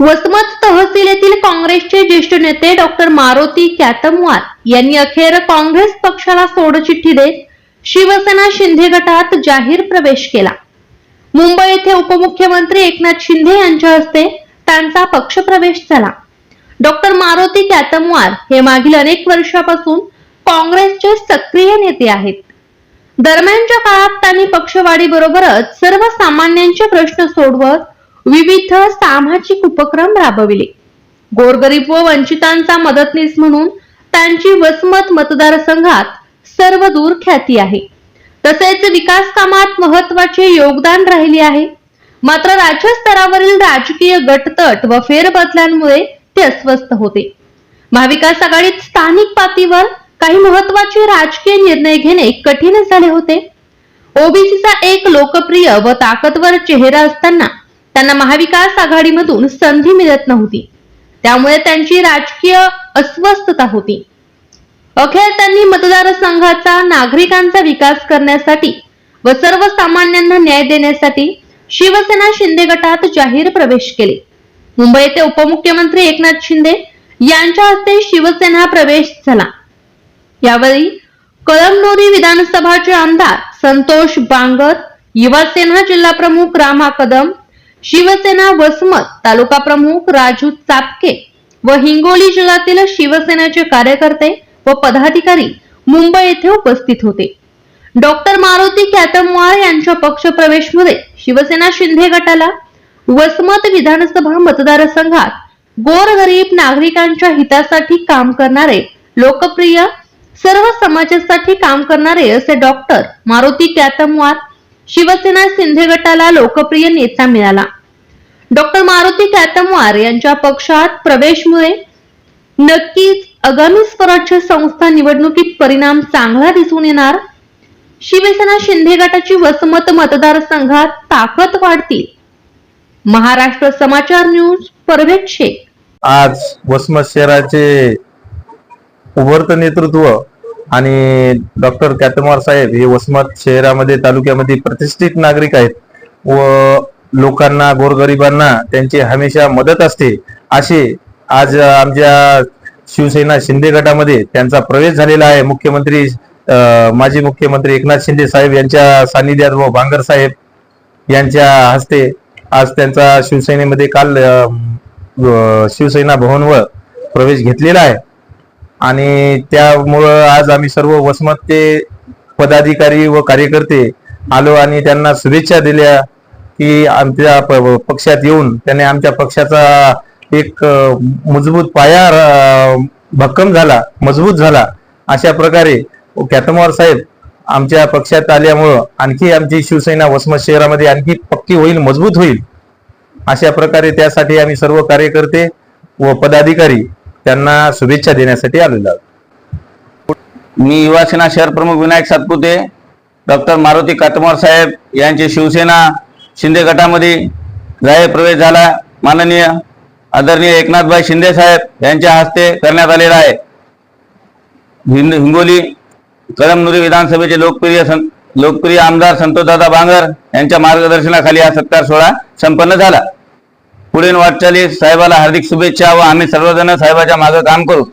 वसमत तहसील येथील काँग्रेसचे ज्येष्ठ नेते डॉक्टर मारुती कॅतमवार यांनी अखेर काँग्रेस पक्षाला सोडचिठ्ठी देत शिवसेना शिंदे गटात जाहीर प्रवेश केला. मुंबई येथे उपमुख्यमंत्री एकनाथ शिंदे यांच्या हस्ते त्यांचा पक्षप्रवेश झाला. डॉक्टर मारुती कॅतमवार हे मागील अनेक वर्षापासून काँग्रेसचे सक्रिय नेते आहेत. दरम्यानच्या काळात त्यांनी पक्षवाढीबरोबरच सर्वसामान्यांचे प्रश्न सोडवत विविध सामाजिक उपक्रम राबविले. गोरगरीब व वंचितांचा मदतनीस म्हणून त्यांची वसमत मतदारसंघात सर्वदूर ख्याती आहे. तसेच विकास कामात महत्त्वाचे योगदान राहिले आहे. मात्र राज्य स्तरावरील राजकीय गटतट व फेरबदलांमुळे ते अस्वस्थ होते. महाविकास आघाडीत स्थानिक पातळीवर काही महत्त्वाचे राजकीय निर्णय घेणे कठीण झाले होते. ओबीसीचा एक लोकप्रिय व ताकदवर चेहरा असताना त्यांना महाविकास आघाडीमधून संधी मिळत नव्हती. त्यामुळे त्यांची राजकीय अस्वस्थता होती. अखेर त्यांनी मतदारसंघाचा नागरिकांचा विकास करण्यासाठी व सर्वसामान्यांना न्याय देण्यासाठी शिवसेना शिंदे गटात जाहीर प्रवेश केले. मुंबई येथे उपमुख्यमंत्री एकनाथ शिंदे यांच्या हस्ते शिवसेना प्रवेश झाला. यावेळी कळमनुरी विधानसभाचे आमदार संतोष बांगर युवासेना जिल्हा प्रमुख रामा कदम शिवसेना वसमत तालुका प्रमुख राजू चापके व हिंगोली जिल्ह्यातील शिवसेनेचे कार्यकर्ते व पदाधिकारी मुंबई येथे उपस्थित होते. डॉक्टर मारुती कॅतमवार यांच्या पक्षप्रवेशमध्ये शिवसेना शिंदे गटाला वसमत विधानसभा मतदारसंघात गोरगरीब नागरिकांच्या हितासाठी काम करणारे लोकप्रिय सर्व समाजासाठी काम करणारे असे डॉक्टर मारुती कॅतमवार शिवसेना शिंदे गटाला लोकप्रिय नेता मिळाला. डॉक्टर मारुती कॅतमवार यांच्या पक्षात प्रवेशमुळे नक्कीच आगामी स्वराज्य संस्था निवडणुकीत परिणाम चांगला दिसून येणार. शिवसेना शिंदे गटाची वसमत मतदारसंघात ताकद वाढतील. महाराष्ट्र समाचार न्यूज परवेज शेख. आज वसमत शहराचे उभरत नेतृत्व आणि डॉक्टर कॅतमार साहेब हे वसमत शहरामध्ये तालुक्यामध्ये प्रतिष्ठित नागरिक आहेत. व लोकांना गोरगरिबांना त्यांची हमेशा मदत असते. असे आज आमच्या शिवसेना शिंदे गटामध्ये त्यांचा प्रवेश झालेला आहे. मुख्यमंत्री माजी मुख्यमंत्री एकनाथ शिंदे साहेब यांच्या सानिध्यात व भांगर साहेब यांच्या हस्ते आज त्यांचा शिवसेनेमध्ये काल शिवसेना भवनवर प्रवेश घेतलेला आहे. आणि त्यामुळं आज आम्ही सर्व वसमतचे पदाधिकारी व कार्यकर्ते आलो आणि त्यांना शुभेच्छा दिल्या की आमच्या प- पक्षात येऊन त्याने आमच्या पक्षाचा एक मजबूत पाया भक्कम झाला मजबूत झाला. अशा प्रकारे कॅतमवार साहेब आमच्या पक्षात आल्यामुळं आणखी आमची शिवसेना वसमत शहरामध्ये आणखी पक्की होईल मजबूत होईल. अशा प्रकारे त्यासाठी आम्ही सर्व कार्यकर्ते व पदाधिकारी त्यांना शुभेच्छा देण्यासाठी आलेलो आहोत. मी युवासेना शहर प्रमुख विनायक सातपुते डॉक्टर मारुती कातमोर साहेब यांचे शिवसेना शिंदे गटामध्ये जाहीर प्रवेश झाला. माननीय आदरणीय एकनाथभाई शिंदे साहेब यांच्या हस्ते करण्यात आलेला आहे. हिंद हिंगोली कळमनुरी विधानसभेचे लोकप्रिय सं- लोकप्रिय आमदार संतोषदादा बांगर यांच्या मार्गदर्शनाखाली हा सत्कार सोहळा संपन्न झाला. पुढील वाटचाली साहेबाला हार्दिक शुभेच्छा व आम्ही सर्वजण साहेबाच्या मागे काम करू.